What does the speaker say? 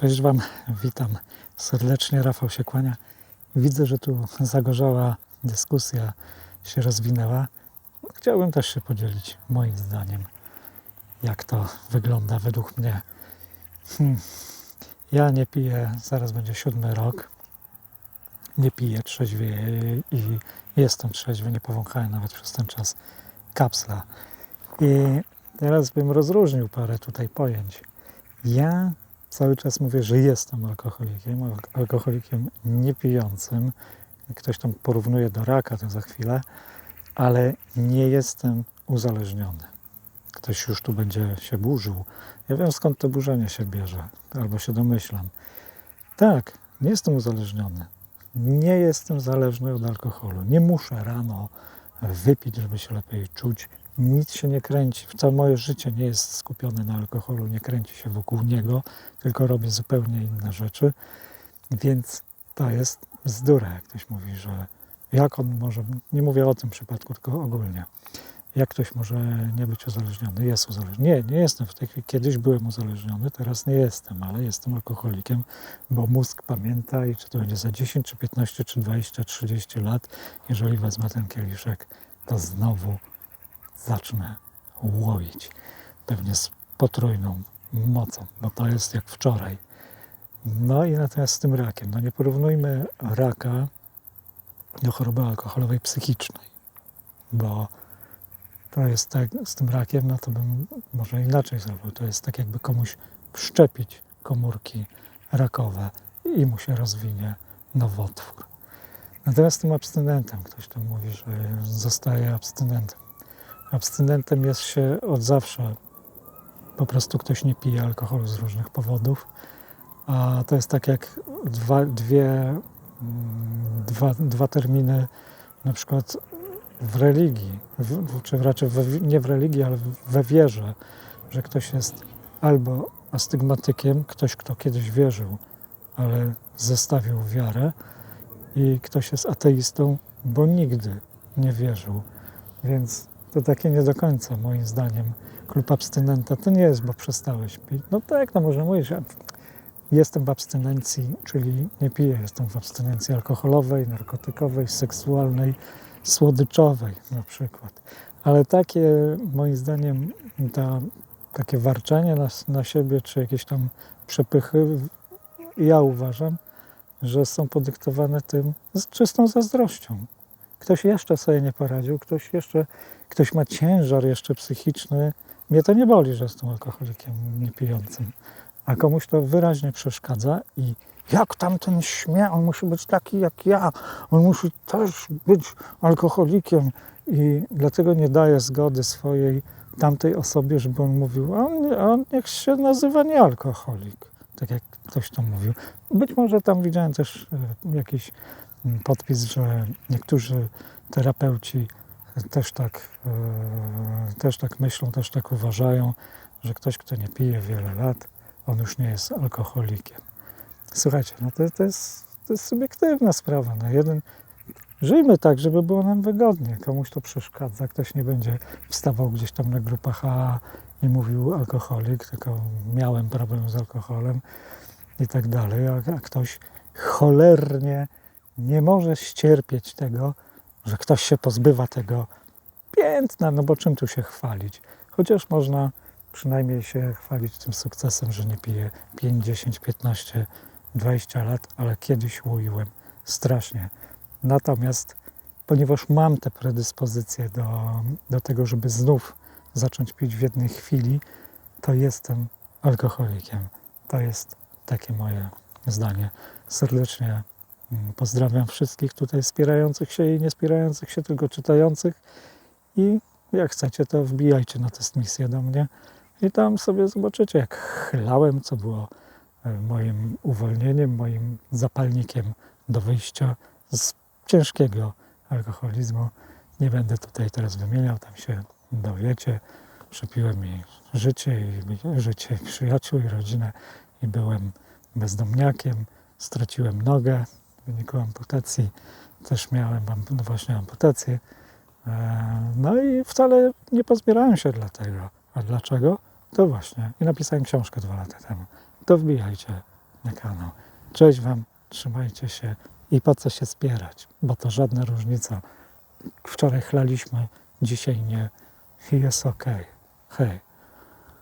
Cześć Wam, witam serdecznie. Rafał się kłania. Widzę, że tu zagorzała dyskusja się rozwinęła. Chciałbym też się podzielić moim zdaniem, jak to wygląda według mnie. Hmm. Ja nie piję, zaraz będzie siódmy rok. Nie piję trzeźwieję i jestem trzeźwy, nie powąchałem nawet przez ten czas kapsla. I teraz bym rozróżnił parę tutaj pojęć. Ja cały czas mówię, że jestem alkoholikiem, al- alkoholikiem niepijącym. Ktoś tam porównuje do raka, to za chwilę, ale nie jestem uzależniony. Ktoś już tu będzie się burzył. Ja wiem skąd to burzenie się bierze, albo się domyślam. Tak, nie jestem uzależniony. Nie jestem zależny od alkoholu. Nie muszę rano wypić, żeby się lepiej czuć. Nic się nie kręci. Całe moje życie nie jest skupione na alkoholu, nie kręci się wokół niego, tylko robię zupełnie inne rzeczy. Więc to jest bzdura, jak ktoś mówi, że jak on może, nie mówię o tym przypadku, tylko ogólnie, jak ktoś może nie być uzależniony, jest uzależniony. Nie, nie jestem w tej chwili, kiedyś byłem uzależniony, teraz nie jestem, ale jestem alkoholikiem, bo mózg pamięta i czy to będzie za 10, czy 15, czy 20, 30 lat, jeżeli wezmę ten kieliszek, to znowu zacznę łoić. Pewnie z potrójną mocą, bo to jest jak wczoraj. No i natomiast z tym rakiem, no nie porównujmy raka do choroby alkoholowej psychicznej, bo to jest tak, z tym rakiem, no to bym może inaczej zrobił. To jest tak jakby komuś wszczepić komórki rakowe i mu się rozwinie nowotwór. Natomiast tym abstynentem, ktoś tam mówi, że zostaje abstynentem. Abstynentem jest się od zawsze. Po prostu ktoś nie pije alkoholu z różnych powodów. A to jest tak jak dwa, dwie, mm, dwa, dwa terminy, na przykład w religii, w, czy raczej nie w religii, ale we wierze, że ktoś jest albo astygmatykiem, ktoś, kto kiedyś wierzył, ale zestawił wiarę, i ktoś jest ateistą, bo nigdy nie wierzył. Więc to takie nie do końca, moim zdaniem, klub abstynenta to nie jest, bo przestałeś pić. No tak, no może mówić, że jestem w abstynencji, czyli nie piję, jestem w abstynencji alkoholowej, narkotykowej, seksualnej, słodyczowej na przykład. Ale takie, moim zdaniem, ta, takie warczenie na, na siebie, czy jakieś tam przepychy, ja uważam, że są podyktowane tym z czystą zazdrością. Ktoś jeszcze sobie nie poradził, ktoś jeszcze, ktoś ma ciężar jeszcze psychiczny. Mnie to nie boli, że jestem alkoholikiem niepijącym, a komuś to wyraźnie przeszkadza i jak tamten śmie, on musi być taki jak ja, on musi też być alkoholikiem i dlatego nie daje zgody swojej tamtej osobie, żeby on mówił, on, on niech się nazywa nie alkoholik, tak jak ktoś to mówił. Być może tam widziałem też e, jakiś mm, podpis, że niektórzy terapeuci też tak, e, też tak myślą, też tak uważają, że ktoś, kto nie pije wiele lat, on już nie jest alkoholikiem. Słuchajcie, no to, to, jest, to jest subiektywna sprawa. No jeden, żyjmy tak, żeby było nam wygodnie. Komuś to przeszkadza, ktoś nie będzie wstawał gdzieś tam na grupach A i mówił alkoholik, tylko miałem problem z alkoholem i tak dalej, a, a ktoś cholernie nie może ścierpieć tego, że ktoś się pozbywa tego piętna, no bo czym tu się chwalić? Chociaż można przynajmniej się chwalić tym sukcesem, że nie piję 5, 10, 15, 20 lat, ale kiedyś łoiłem strasznie. Natomiast ponieważ mam te predyspozycje do, do tego, żeby znów zacząć pić w jednej chwili, to jestem alkoholikiem. To jest takie moje zdanie. Serdecznie pozdrawiam wszystkich tutaj wspierających się i nie wspierających się, tylko czytających. I jak chcecie, to wbijajcie na test misję do mnie i tam sobie zobaczycie, jak chlałem, co było e, moim uwolnieniem, moim zapalnikiem do wyjścia z ciężkiego alkoholizmu. Nie będę tutaj teraz wymieniał, tam się dowiecie. Przepiłem mi życie i życie przyjaciół i rodzinę i byłem bezdomniakiem. Straciłem nogę wyniku amputacji. Też miałem no właśnie amputację. E, No i wcale nie pozbierałem się dlatego. A dlaczego? To właśnie. I napisałem książkę dwa lata temu. To wbijajcie na kanał. Cześć Wam, trzymajcie się i po co się spierać, bo to żadna różnica. Wczoraj chlaliśmy, dzisiaj nie jest ok. Hej.